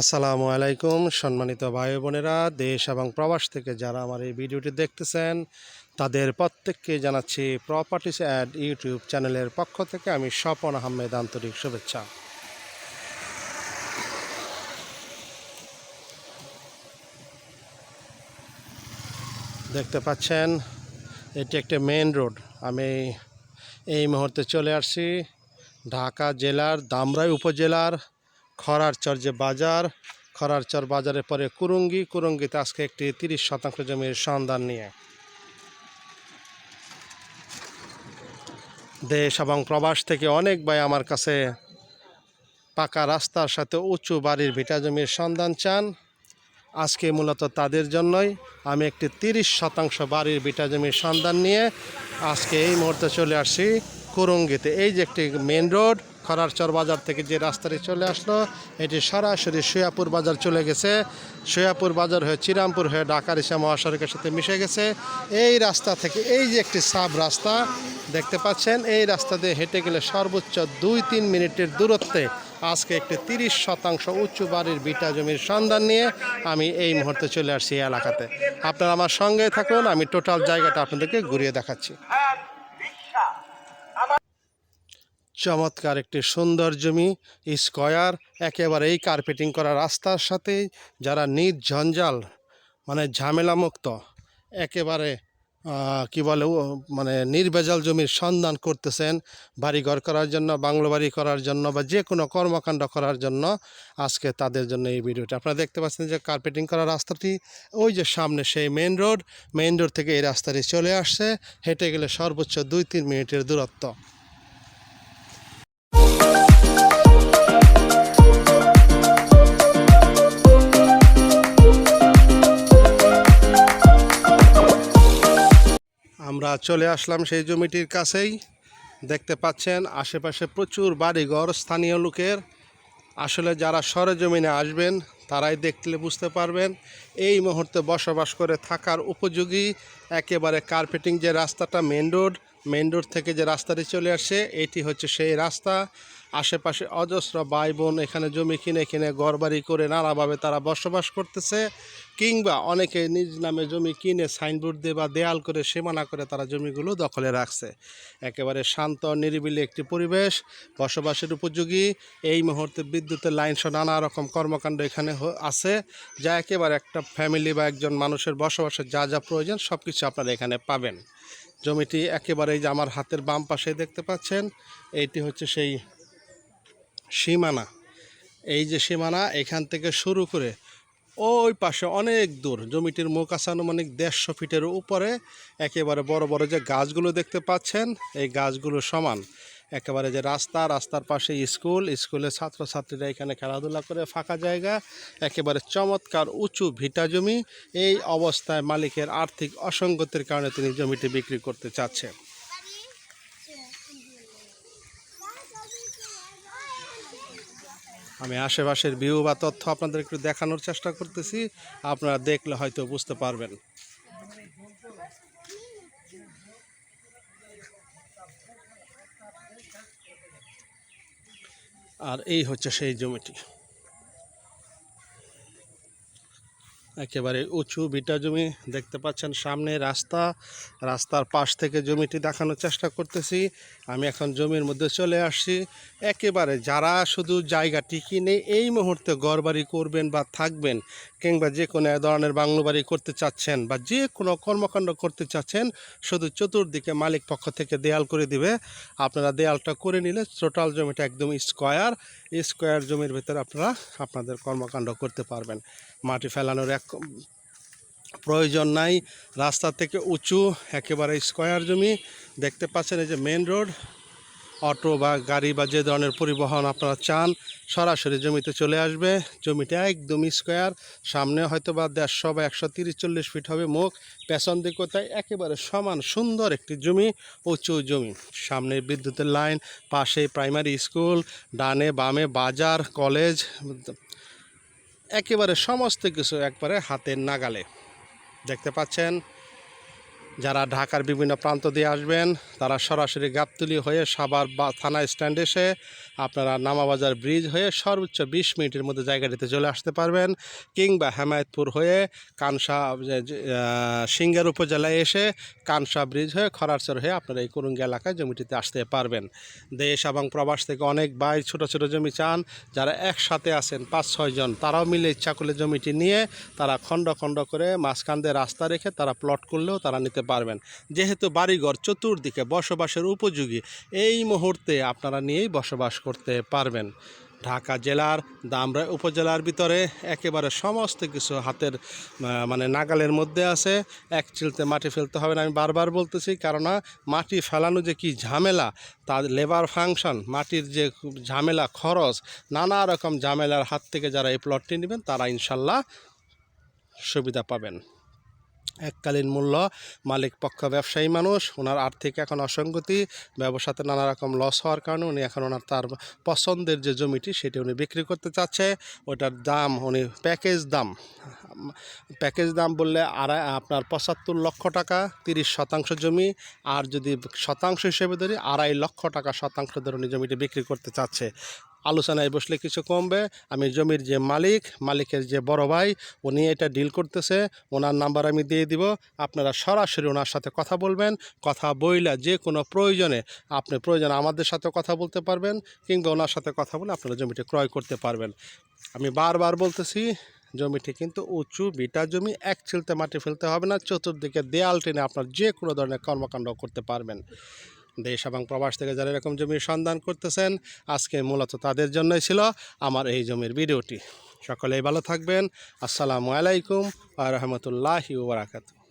আসসালামু আলাইকুম, সম্মানিত ভাই বোনেরা, দেশ এবং প্রবাস থেকে যারা আমার এই ভিডিওটি দেখতেছেন, তাদের প্রত্যেককে জানাচ্ছি প্রপার্টিস অ্যাড ইউটিউব চ্যানেলের পক্ষ থেকে আমি স্বপন আহমেদ আন্তরিক শুভেচ্ছা। দেখতে পাচ্ছেন, এটি একটি মেন রোড আমি এই মুহূর্তে চলে আসছি ঢাকা জেলার দামরাই উপজেলার খরারচর যে বাজার খরারচর বাজারের পরে কুরুঙ্গি, কুরুঙ্গিতে আজকে একটি তিরিশ শতাংশ জমির সন্ধান নিয়ে। দেশ এবং প্রবাস থেকে অনেক ভাই আমার কাছে পাকা রাস্তার সাথে উঁচু বাড়ির ভিটা জমির সন্ধান চান। আজকে মূলত তাদের জন্যই আমি একটি তিরিশ শতাংশ বাড়ির ভিটা জমির সন্ধান নিয়ে আজকে এই মুহূর্তে চলে আসছি কুরুঙ্গিতে। এই যে একটি মেন রোড খরারচর বাজার থেকে যে রাস্তাটি চলে আসলো, এটি সরাসরি সুয়াপুর বাজার চলে গেছে। সুয়াপুর বাজার হয়ে চিরামপুর হয়ে ঢাকার ইসা মহাসড়কের সাথে মিশে গেছে। এই রাস্তা থেকে এই যে একটি সাব রাস্তা, দেখতে পাচ্ছেন, এই রাস্তা দিয়ে হেঁটে গেলে সর্বোচ্চ দুই তিন মিনিটের দূরত্বে আজকে একটি তিরিশ শতাংশ উঁচু বাড়ির বিটা জমির সন্ধান নিয়ে আমি এই মুহূর্তে চলে আসছি এই এলাকাতে। আপনারা আমার সঙ্গে থাকুন, আমি টোটাল জায়গাটা আপনাদেরকে ঘুরিয়ে দেখাচ্ছি। চমৎকার একটি সুন্দর জমি, স্কয়ার, একেবারে এই কার্পেটিং করা রাস্তার সাথে যারা নিজ ঝঞ্ঝাল মানে ঝামেলামুক্ত, একেবারে কি বলে মানে নির্ভেজাল জমির সন্ধান করতেছেন বাড়িঘর করার জন্য, বাংলো বাড়ি করার জন্য বা যে কোনো কর্মকাণ্ড করার জন্য আজকে তাদের জন্য এই ভিডিওটা। আপনারা দেখতে পাচ্ছেন যে কার্পেটিং করা রাস্তাটি, ওই যে সামনে সেই মেন রোড মেন রোড থেকে এই রাস্তাটি চলে আসছে, হেঁটে গেলে সর্বোচ্চ দুই তিন মিনিটের দূরত্ব। আমরা চলে আসলাম সেই জমিটির কাছেই। দেখতে পাচ্ছেন, আশেপাশে প্রচুর বাড়িঘর, স্থানীয় লোকের। আসলে যারা সরেজমিনে আসবেন, তারাই দেখলে বুঝতে পারবেন, এই মুহূর্তে বসবাস করে থাকার উপযোগী একেবারে কার্পেটিং যে রাস্তাটা মেন রোড মেন রোড থেকে যে রাস্তাটি চলে আসে, এটি হচ্ছে সেই রাস্তা। আশেপাশে অজস্র ভাই বোন এখানে জমি কিনে কিনে ঘরবাড়ি করে নানাভাবে তারা বসবাস করতেছে, কিংবা অনেকে নিজ নামে জমি কিনে সাইনবোর্ড দিয়ে বা দেয়াল করে সীমানা করে তারা জমিগুলো দখলে রাখছে। একেবারে শান্ত, নিরিবিলি একটি পরিবেশ, বসবাসের উপযোগী। এই মুহূর্তে বিদ্যুতের লাইন সহ নানা রকম কর্মকাণ্ড এখানে আছে, যা একেবারে একটা ফ্যামিলি বা একজন মানুষের বসবাসের যা যা প্রয়োজন সব কিছু আপনারা এখানে পাবেন। জমিটি একেবারে এই যে আমার হাতের বাম পাশে দেখতে পাচ্ছেন এইটি হচ্ছে সেই সীমানা। এই যে সীমানা, এখান থেকে শুরু করে ওই পাশে অনেক দূর, জমিটির মুখ আছে আনুমানিক দেড়শো ফিটের উপরে। একেবারে বড় বড় যে গাছগুলো দেখতে পাচ্ছেন, এই গাছগুলো সমান। একেবারে যে রাস্তা, রাস্তার পাশে স্কুল স্কুলের ছাত্রছাত্রীরা এখানে খেলাধুলা করে ফাঁকা জায়গা। একেবারে চমৎকার উঁচু ভিটা জমি। এই অবস্থায় মালিকের আর্থিক অসঙ্গতির কারণে তিনি জমিটি বিক্রি করতে চাচ্ছেন। আমি আশেপাশের ভিউ বা তথ্য আপনাদের একটু দেখানোর চেষ্টা করতেছি। আপনারা দেখলে হয়তো বুঝতে পারবেন। আর এই হচ্ছে সেই জমিটি। একেবারে উঁচু বিটা জমি দেখতে পাচ্ছেন। সামনে রাস্তা, রাস্তার পাশ থেকে জমিটি দেখানোর চেষ্টা করতেছি। আমি এখন জমির মধ্যে চলে আসছি। একেবারে যারা শুধু জায়গাটি কিনে এই মুহূর্তে ঘরবাড়ি করবেন বা থাকবেন কিংবা যে কোনো ধরনের বাংলো বাড়ি করতে চাচ্ছেন বা যে কোনো কর্মকাণ্ড করতে চাচ্ছেন, শুধু চতুর্দিকে মালিক পক্ষ থেকে দেয়াল করে দিবে। আপনারা দেয়ালটা করে নিলে টোটাল জমিটা একদম স্কোয়ার। স্কোয়ার জমির ভিতরে আপনারা আপনাদের কর্মকাণ্ড করতে পারবেন। মাটি ফেলানোর এক প্রয়োজন নাই। রাস্তা থেকে উঁচু, একেবারে স্কোয়ার জমি। দেখতে পাচ্ছেন এই যে মেন রোড। অটো বা গাড়ি বা যে ধরনের পরিবহন আপনারা চান, সরাসরি জমিতে চলে আসবে। জমিটা একদম স্কোয়ার। সামনে হয়তো বা দেড়শো বা একশো তিরিশ চল্লিশ ফিট হবে মুখ। পেছন দিকেও তাই একেবারে সমান সুন্দর একটি জমি, উঁচু জমি। সামনে বিদ্যুতের লাইন, পাশে প্রাইমারি স্কুল ডানে বামে বাজার কলেজ একেবারে সমস্ত কিছু একবারে হাতের নাগালে। দেখতে পাচ্ছেন যারা ঢাকার বিভিন্ন প্রান্ত দিয়ে আসবেন, তারা সরাসরি গাবতুলি হয়ে সাভার বা থানা স্ট্যান্ড এসে আপনারা নামাবাজার ব্রিজ হয়ে সর্বোচ্চ বিশ মিনিটের মধ্যে জায়গাটিতে চলে আসতে পারবেন কিংবা হেমায়তপুর হয়ে কানসা সিঙ্গার উপজেলায় এসে কানসা ব্রিজ হয়ে খরারচর হয়ে আপনারা এই কুরুঙ্গি এলাকায় জমিটিতে আসতে পারবেন। দেশ এবং প্রবাস থেকে অনেক বাই ছোট ছোট জমি চান, যারা একসাথে আছেন পাঁচ ছয়জন তারাও মিলে ইচ্ছা করলে জমিটি নিয়ে তারা খণ্ড খণ্ড করে মাঝখান দিয়ে রাস্তা রেখে তারা প্লট করলেও তারা নিতে পারবেন। যেহেতু বাড়িঘর চতুর্দিকে বসবাসের উপযোগী, এই মুহূর্তে আপনারা নিয়েই বসবাস করতে পারবেন। ঢাকা জেলার, দামরা উপজেলার ভিতরে একেবারে সমস্ত কিছু হাতের মানে নাগালের মধ্যে আছে। এক চিলতে মাটি ফেলতে হবে না, আমি বারবার বলতেছি, কেননা মাটি ফেলানো যে কি ঝামেলা তার লেবার ফাংশন মাটির যে ঝামেলা, খরচ, নানা রকম ঝামেলার হাত থেকে যারা এই প্লটটি নেবেন, তারা ইনশাল্লাহ সুবিধা পাবেন। এককালীন মূল্য, মালিক পক্ষ ব্যবসায়ী মানুষ, ওনার আর্থিক এখন অসঙ্গতি, ব্যবসাতে নানা রকম লস হওয়ার কারণে উনি এখন ওনার তার পছন্দের যে জমিটি সেটি উনি বিক্রি করতে চাচ্ছে। ওটার দাম, উনি প্যাকেজ দাম প্যাকেজ দাম বললে আড়াই, আপনার পঁচাত্তর লক্ষ টাকা, তিরিশ শতাংশ জমি, আর যদি শতাংশ হিসেবে ধরি, আড়াই লক্ষ টাকা শতাংশ ধরে উনি জমিটি বিক্রি করতে চাচ্ছে। আলোচনায় বসলে কিছু কমবে। আমি জমির যে মালিক, মালিকের যে বড় ভাই, উনি এটা ডিল করতেছে, ওনার নাম্বার আমি দিয়ে দিব। আপনারা সরাসরি ওনার সাথে কথা বলবেন। কথা বইলা যে কোনো প্রয়োজনে আপনি প্রয়োজনে আমাদের সাথে কথা বলতে পারবেন, কিংবা ওনার সাথে কথা বলে আপনারা জমিটি ক্রয় করতে পারবেন। আমি বারবার বলতেছি, জমিটি কিন্তু উঁচু, বিটা জমি, এক ছিলতে মাটি ফেলতে হবে না, চতুর্দিকে দেয়াল টেনে আপনার যে কোনো ধরনের কর্মকাণ্ড করতে পারবেন। দেশ এবং প্রবাস থেকে যারা এরকম জমির সন্ধান করতেছেন, আজকে মূলত তাদের জন্যই ছিল আমার এই জমির ভিডিওটি। সকলেই ভালো থাকবেন। আসসালামু আলাইকুম আ রহমতুল্লাহি ওবরাকাতু